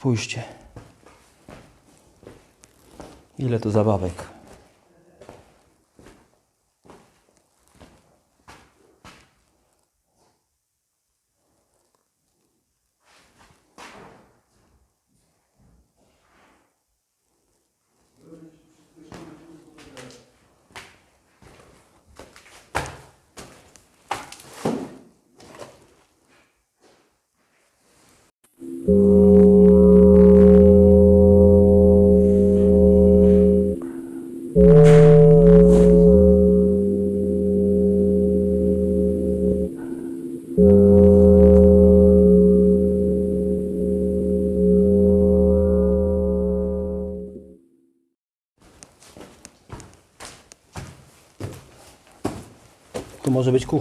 Spójrzcie. Ile tu zabawek. Tu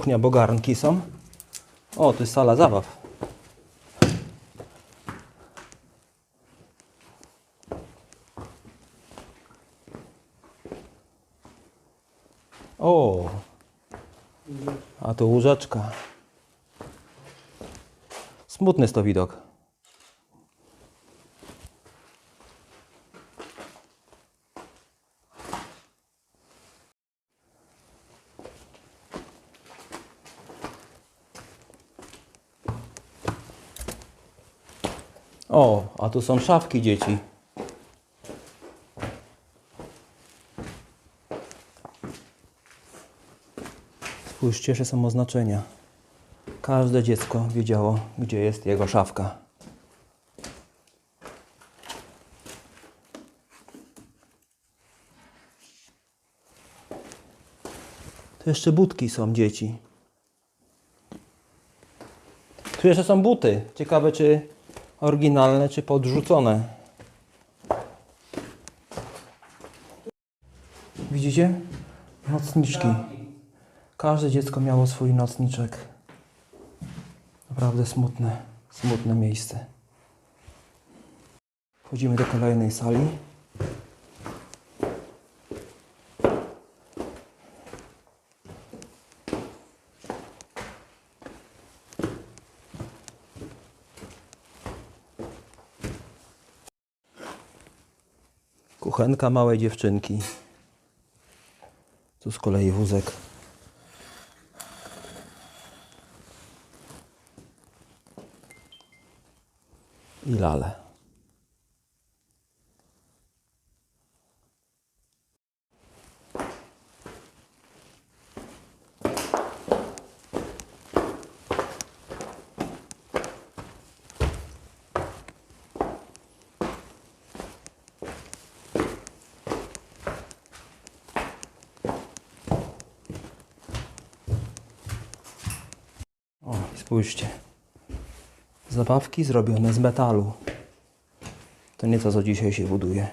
kuchnia, bo garnki są. O, to jest sala zabaw. O, a tu łóżeczka. Smutny jest to widok. O, a tu są szafki dzieci. Spójrzcie, że są oznaczenia. Każde dziecko wiedziało, gdzie jest jego szafka. Tu jeszcze budki są dzieci. Tu jeszcze są buty. Ciekawe, czy oryginalne, czy podrzucone. Widzicie? Nocniczki. Każde dziecko miało swój nocniczek. Naprawdę smutne, smutne miejsce. Wchodzimy do kolejnej sali. Kuchenka małej dziewczynki. Tu z kolei wózek. I lale. O, spójrzcie. Zabawki zrobione z metalu. To nie to, co dzisiaj się buduje.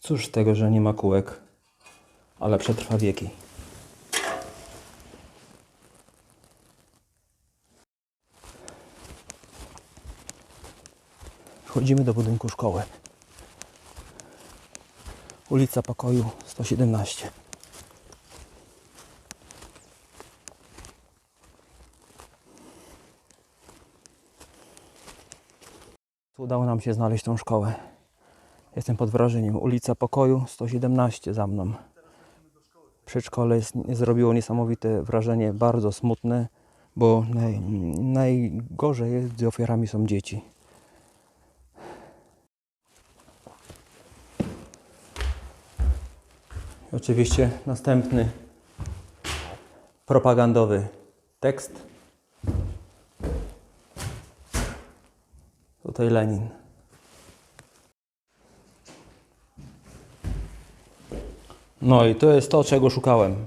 Cóż z tego, że nie ma kółek, ale przetrwa wieki. Wchodzimy do budynku szkoły. Ulica Pokoju 117. Udało nam się znaleźć tą szkołę. Jestem pod wrażeniem. Ulica Pokoju 117 za mną. Przedszkole zrobiło niesamowite wrażenie, bardzo smutne, bo naj, najgorzej jest, gdy ofiarami są dzieci. Oczywiście następny propagandowy tekst. Tutaj Lenin. No i to jest to, czego szukałem.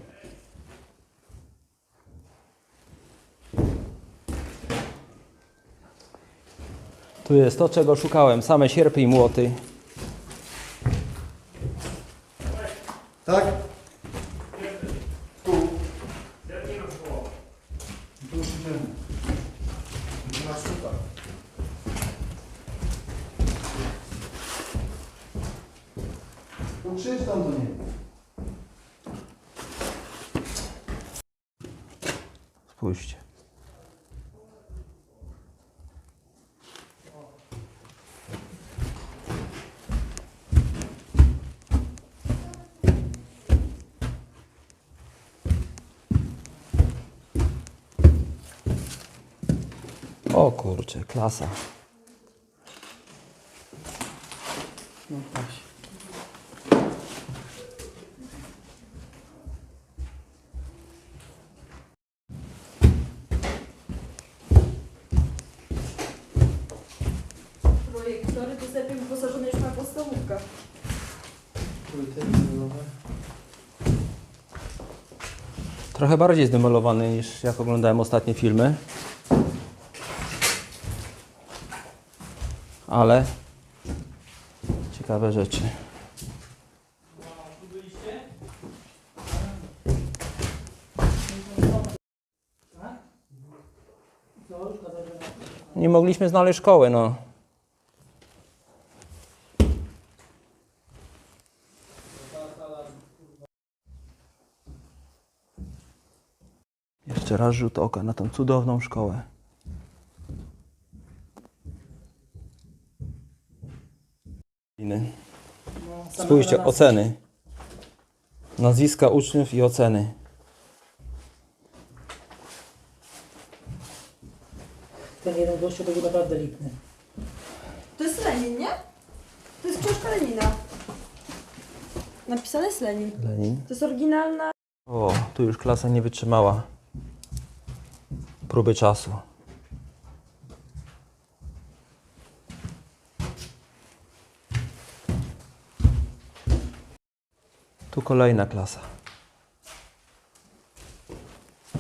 Tu jest to, czego szukałem. Same sierpy i młoty. Tak? Tu. Tu już idziemy. Na krzycz tam do niego. Spójrzcie. O kurczę, klasa. No właśnie. Bardziej zdemolowany niż jak oglądałem ostatnie filmy. Ale ciekawe rzeczy. Nie mogliśmy znaleźć szkoły, no. Jeszcze raz rzut oka na tą cudowną szkołę. Inny. Spójrzcie, oceny. Nazwiska uczniów i oceny. Ten jeden gościu to był naprawdę lipny. To jest Lenin, nie? To jest książka Lenina. Napisane jest Lenin. Lenin. To jest oryginalna. O, tu już klasa nie wytrzymała próby czasu. Tu kolejna klasa.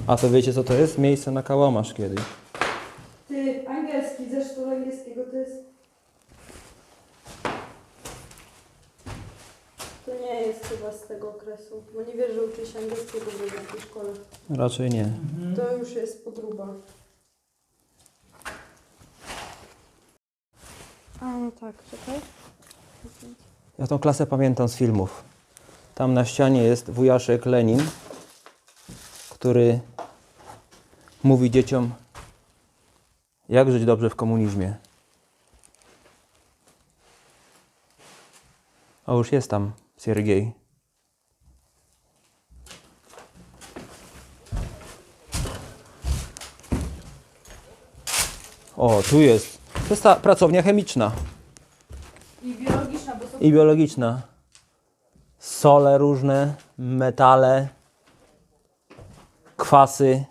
A to wiecie co to jest? Miejsce na kałamarz kiedyś. Ty, angielski, zresztą angielskiego to jest... To nie jest chyba z tego okresu, bo nie wierzę, że uczy się angielskiego w jakiej szkole. Raczej nie. To już jest podróba. A, no tak, czekaj. Ja tą klasę pamiętam z filmów. Tam na ścianie jest wujaszek Lenin, który mówi dzieciom, jak żyć dobrze w komunizmie. O, już jest tam Siergiej. O, tu jest. To jest ta pracownia chemiczna I biologiczna, bo są... i biologiczna. Sole różne, metale, kwasy.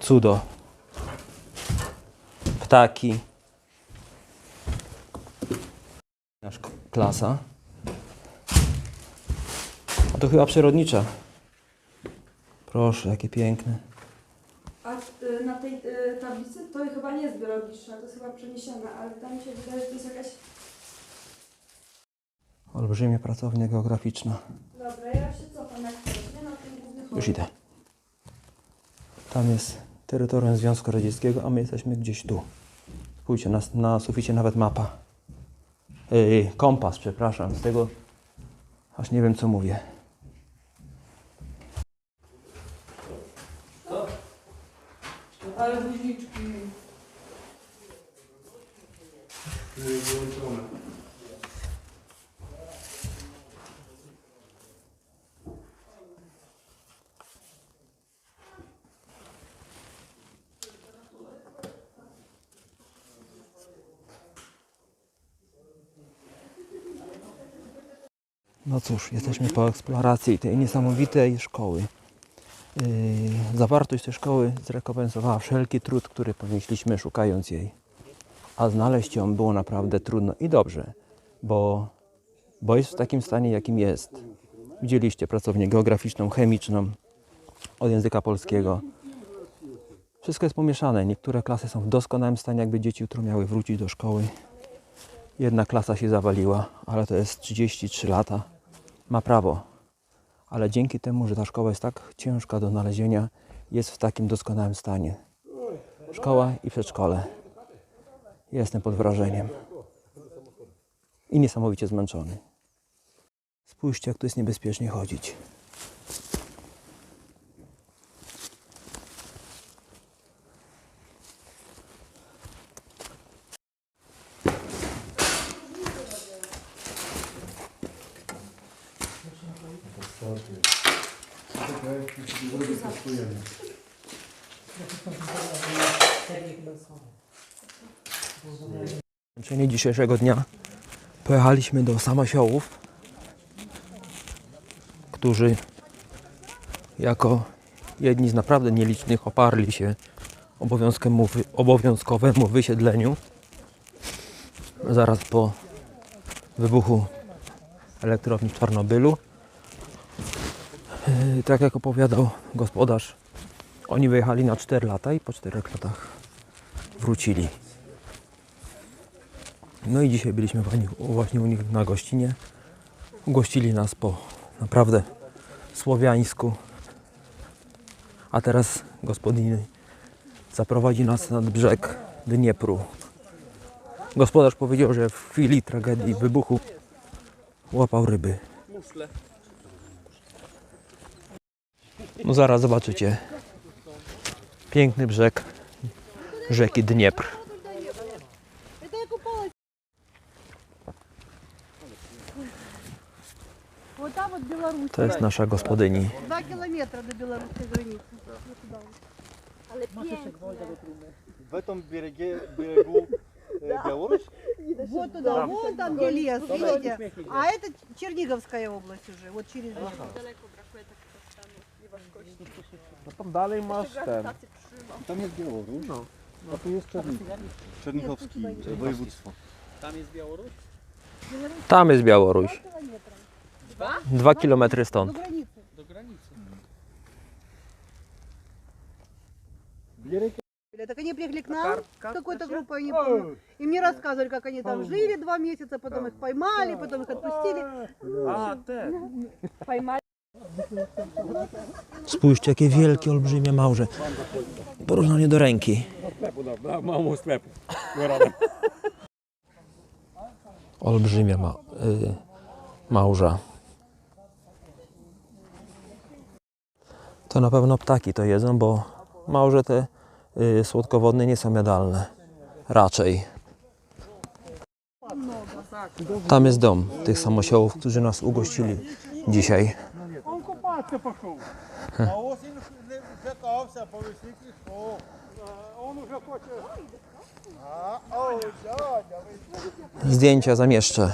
Cudo. Ptaki. Nasz klasa. A to chyba przyrodnicza. Proszę, jakie piękne. A y, na tej y, tablicy to chyba nie jest biologiczna, to jest chyba przeniesiona, ale tam się wydaje, że to jest jakaś... Olbrzymia pracownia geograficzna. Dobra, ja się cofam jak coś, nie? Na tym głównym Już idę. Tam jest terytorium Związku Radzieckiego, a my jesteśmy gdzieś tu. Spójrzcie, na, na suficie nawet mapa. Yy, kompas, przepraszam, z tego aż nie wiem co mówię. Ale guźniczki. Wyłączone. No cóż, jesteśmy po eksploracji tej niesamowitej szkoły. Yy, zawartość tej szkoły zrekompensowała wszelki trud, który ponieśliśmy szukając jej. A znaleźć ją było naprawdę trudno i dobrze, bo, bo jest w takim stanie, jakim jest. Widzieliście pracownię geograficzną, chemiczną, od języka polskiego. Wszystko jest pomieszane. Niektóre klasy są w doskonałym stanie, jakby dzieci jutro miały wrócić do szkoły. Jedna klasa się zawaliła, ale to jest 33 lata. Ma prawo. Ale dzięki temu, że ta szkoła jest tak ciężka do znalezienia, jest w takim doskonałym stanie. Szkoła i przedszkole. Jestem pod wrażeniem. I niesamowicie zmęczony. Spójrzcie, jak tu jest niebezpiecznie chodzić. Zakończenie dzisiejszego dnia pojechaliśmy do samosiołów, którzy jako jedni z naprawdę nielicznych oparli się obowiązkowemu, wy- obowiązkowemu wysiedleniu zaraz po wybuchu elektrowni w Czarnobylu. Yy, Tak jak opowiadał gospodarz, oni wyjechali na 4 lata i po 4 latach wrócili. No i dzisiaj byliśmy właśnie- u nich na gościnie. Ugościli nas po naprawdę słowiańsku. A teraz gospodyni zaprowadzi nas nad brzeg Dniepru. Gospodarz powiedział, że w chwili tragedii wybuchu łapał ryby. No zaraz zobaczycie. Piękny brzeg rzeki Dniepr. To jest nasza gospodyni. Два километра до белорусской границы. Вот туда вот. В этом береге, берегу э, Беларусь? Вот туда, вон там где лес, видите? А это Черниговская область уже, вот через реку. No tam dalej masz ten. Tam jest Białoruś, a tu jest Czerni... Czernichowski województwo. Tam jest Białoruś. Dwa kilometry До stąd. границы. Берег Так они приехали к нам с какой-то группой, я не помню. И мне рассказывали, как они там жили два месяца, потом их поймали, потом их отпустили. Pojmali. Spójrzcie, jakie wielkie, olbrzymie małże. Porównanie do ręki. Olbrzymia ma, y, małża. To na pewno ptaki to jedzą, bo małże te y, słodkowodne nie są jadalne. Raczej. Tam jest dom tych samosiołów, którzy nas ugościli dzisiaj. Он купаться пошел. А осень не злякався, по весні пішов. Он уже хоче. А, о, дядя, ви Zdjęcia zamieszczę.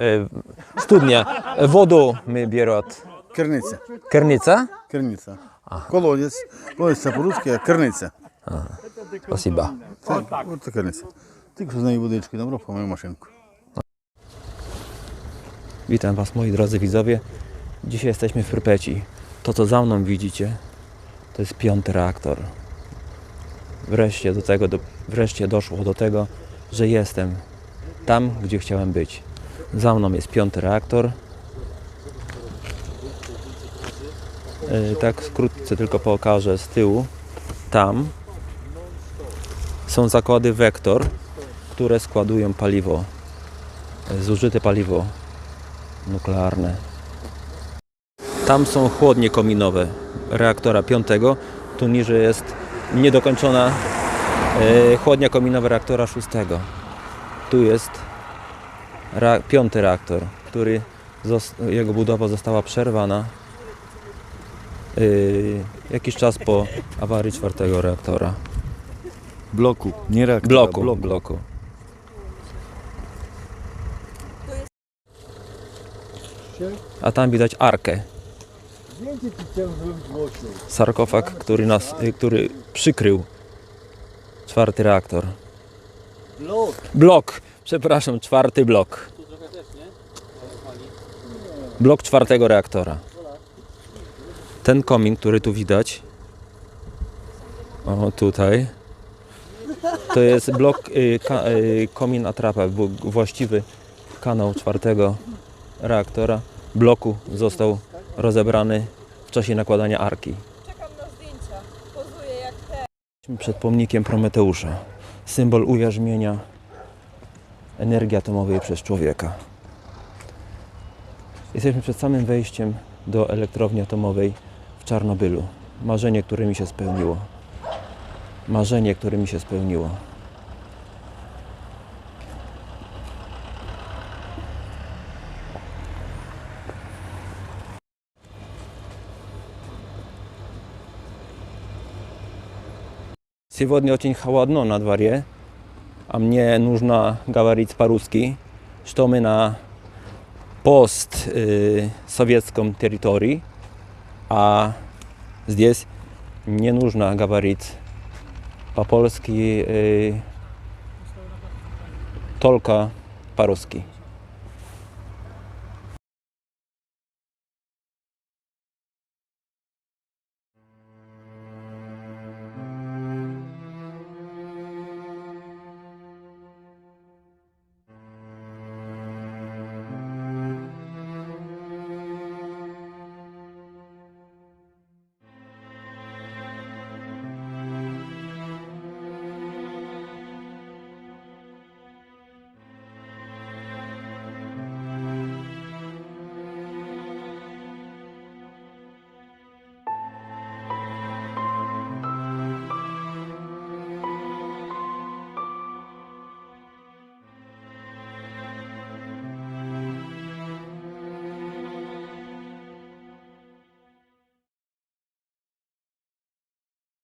E, Studnia. Woду ми бере от Керниця. Керниця. Керниця. Колодязь. Колодязь це по-русски, а керниця. Спасибо. Це, от це керниця. Тільки що з неї водички набрав, помив машинку. Witam Was moi drodzy widzowie. Dzisiaj jesteśmy w Prypeci. To co za mną widzicie, to jest piąty reaktor. Wreszcie do tego, do, wreszcie doszło do tego, że jestem tam, gdzie chciałem być. Za mną jest piąty reaktor. Yy, Tak wkrótce tylko pokażę z tyłu. Tam są zakłady Vector, które składują paliwo, yy, zużyte paliwo nuklearne. Tam są chłodnie kominowe reaktora piątego. Tu niżej jest niedokończona e, chłodnia kominowa reaktora szóstego. Tu jest piąty reaktor, który jego budowa została przerwana e, jakiś czas po awarii czwartego reaktora. Bloku, nie reaktora. Bloku, bloku. bloku. A tam widać arkę. Sarkofag, który nas, y, który przykrył czwarty reaktor. Blok. Blok, przepraszam, czwarty blok. Blok czwartego reaktora. Ten komin, który tu widać, o tutaj, to jest blok, y, ka, y, komin atrapa, był właściwy kanał czwartego reaktora. Bloku został rozebrany w czasie nakładania arki. Czekam na zdjęcia. Pozuję jak te. Jesteśmy przed pomnikiem Prometeusza. Symbol ujarzmienia energii atomowej przez człowieka. Jesteśmy przed samym wejściem do elektrowni atomowej w Czarnobylu. Marzenie, które mi się spełniło. Marzenie, które mi się spełniło. Сегодня очень холодно на дворе, а мне нужно говорить по-русски, что мы на пост э, советском территории, а здесь не нужно говорить по-польски, э, только по-русски.